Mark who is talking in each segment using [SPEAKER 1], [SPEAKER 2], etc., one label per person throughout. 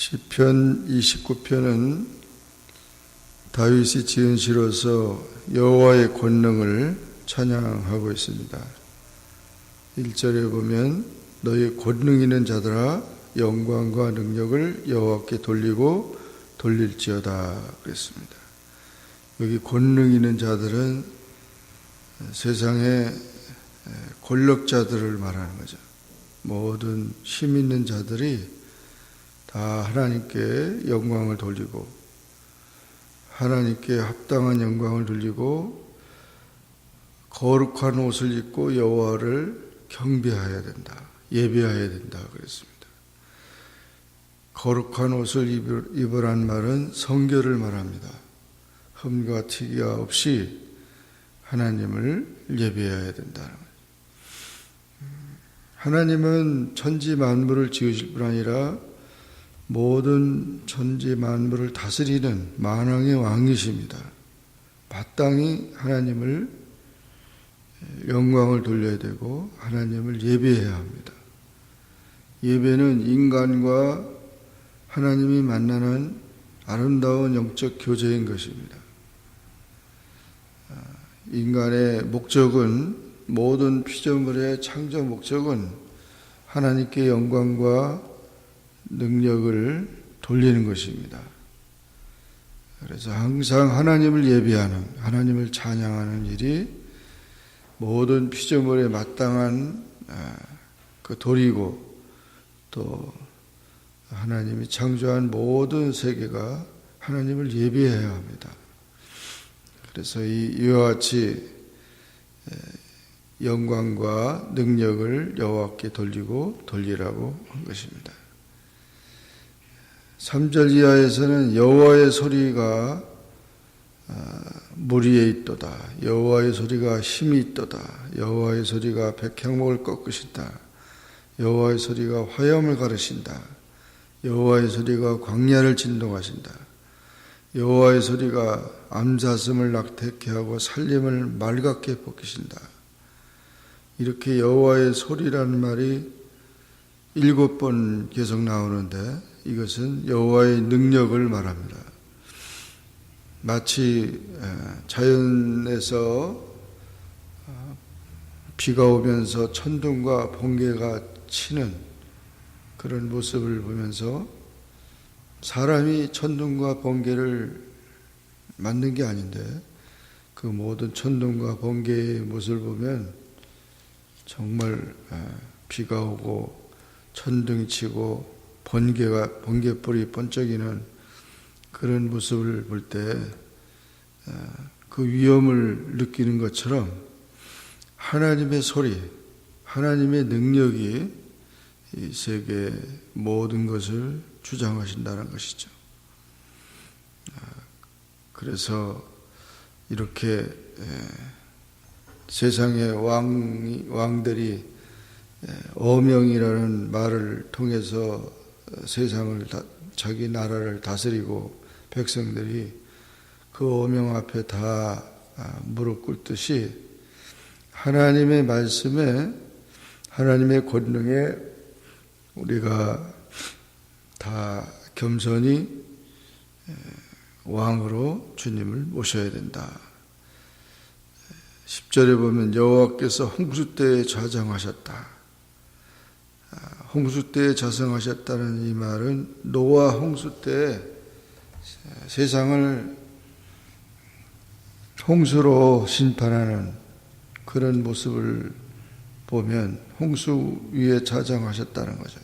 [SPEAKER 1] 시편 29편은 다윗이 지은 시로서 여호와의 권능을 찬양하고 있습니다. 1절에 보면 너희 권능 있는 자들아 영광과 능력을 여호와께 돌리고 돌릴지어다 그랬습니다. 여기 권능 있는 자들은 세상의 권력자들을 말하는 거죠. 모든 힘 있는 자들이 다 하나님께 영광을 돌리고 하나님께 합당한 영광을 돌리고 거룩한 옷을 입고 여호와를 경배해야 된다. 예배해야 된다 그랬습니다. 거룩한 옷을 입으란 말은 성결을 말합니다. 흠과 티가 없이 하나님을 예배해야 된다는 거죠. 하나님은 천지 만물을 지으실 뿐 아니라 모든 천지 만물을 다스리는 만왕의 왕이십니다. 마땅히 하나님을 영광을 돌려야 되고 하나님을 예배해야 합니다. 예배는 인간과 하나님이 만나는 아름다운 영적 교제인 것입니다. 인간의 목적은 모든 피조물의 창조 목적은 하나님께 영광과 능력을 돌리는 것입니다. 그래서 항상 하나님을 예배하는, 하나님을 찬양하는 일이 모든 피조물에 마땅한 그 도리고 또 하나님이 창조한 모든 세계가 하나님을 예배해야 합니다. 그래서 이 이와 같이 영광과 능력을 여호와께 돌리고 돌리라고 한 것입니다. 3절 이하에서는 여호와의 소리가 물 위에 있도다. 여호와의 소리가 힘이 있도다. 여호와의 소리가 백향목을 꺾으신다. 여호와의 소리가 화염을 가르신다. 여호와의 소리가 광야를 진동하신다. 여호와의 소리가 암사슴을 낙태케 하고 살림을 맑게 벗기신다. 이렇게 여호와의 소리라는 말이 일곱 번 계속 나오는데 이것은 여호와의 능력을 말합니다. 마치 자연에서 어, 비가 오면서 천둥과 번개가 치는 그런 모습을 보면서 사람이 천둥과 번개를 만든 게 아닌데 그 모든 천둥과 번개의 모습을 보면 정말 비가 오고 천둥이 치고 번개가 번개불이 번쩍이는 그런 모습을 볼 때 그 위험을 느끼는 것처럼 하나님의 소리, 하나님의 능력이 이 세계 모든 것을 주장하신다는 것이죠. 그래서 이렇게 세상의 왕 왕들이 어명이라는 말을 통해서 세상을 다, 자기 나라를 다스리고 백성들이 그 어명 앞에 다 아, 무릎 꿇듯이 하나님의 말씀에 하나님의 권능에 우리가 다 겸손히 왕으로 주님을 모셔야 된다. 10절에 보면 여호와께서 홍수 때에 좌정하셨다. 아, 홍수 때에 자성하셨다는 이 말은 노아 홍수 때 세상을 홍수로 심판하는 그런 모습을 보면 홍수 위에 자정하셨다는 거죠.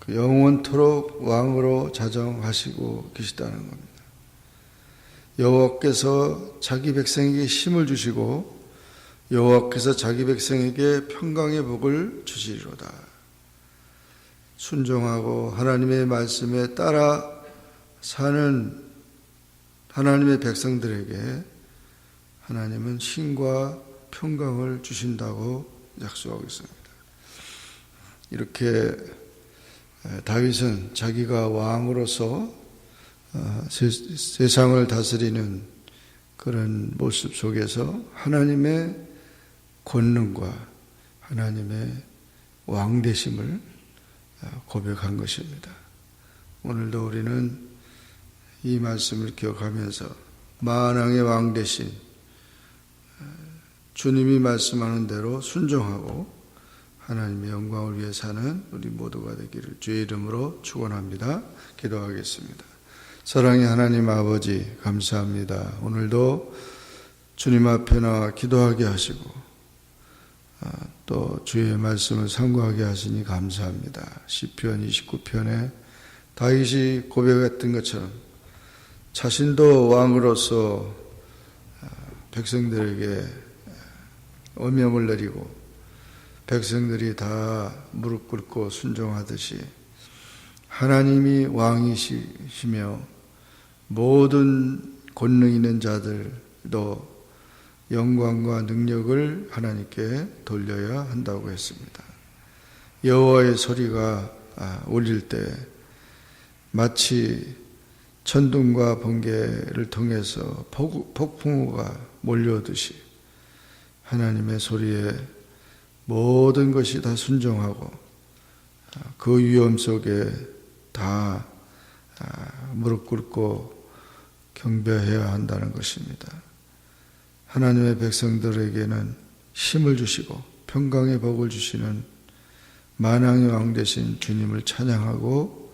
[SPEAKER 1] 그 영원토록 왕으로 자정하시고 계시다는 겁니다. 여호와께서 자기 백성에게 힘을 주시고 여호와께서 자기 백성에게 평강의 복을 주시리로다. 순종하고 하나님의 말씀에 따라 사는 하나님의 백성들에게 하나님은 신과 평강을 주신다고 약속하고 있습니다. 이렇게 에, 다윗은 자기가 왕으로서 어, 세, 세상을 다스리는 그런 모습 속에서 하나님의 권능과 하나님의 왕되심을 어, 고백한 것입니다. 오늘도 우리는 이 말씀을 기억하면서 만왕의 왕 대신 어, 주님이 말씀하는 대로 순종하고 하나님의 영광을 위해 사는 우리 모두가 되기를 주의 이름으로 축원합니다. 기도하겠습니다. 사랑의 하나님 아버지 감사합니다. 오늘도 주님 앞에 나와 기도하게 하시고 아, 또 주의 말씀을 상고하게 하시니 감사합니다. 시편 29편에 다윗이 고백했던 것처럼 자신도 왕으로서 아, 백성들에게 엄명을 내리고 백성들이 다 무릎 꿇고 순종하듯이 하나님이 왕이시며 모든 권능 있는 자들도 영광과 능력을 하나님께 돌려야 한다고 했습니다. 여호와의 소리가 아, 울릴 때 마치 천둥과 번개를 통해서 폭- 폭풍우가 몰려오듯이 하나님의 소리에 모든 것이 다 순종하고 아, 그 위험 속에 다 아, 무릎 꿇고 경배해야 한다는 것입니다. 하나님의 백성들에게는 힘을 주시고 평강의 복을 주시는 만왕의 왕 되신 주님을 찬양하고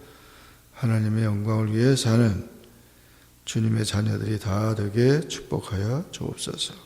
[SPEAKER 1] 하나님의 영광을 위해 사는 주님의 자녀들이 다 되게 축복하여 주옵소서.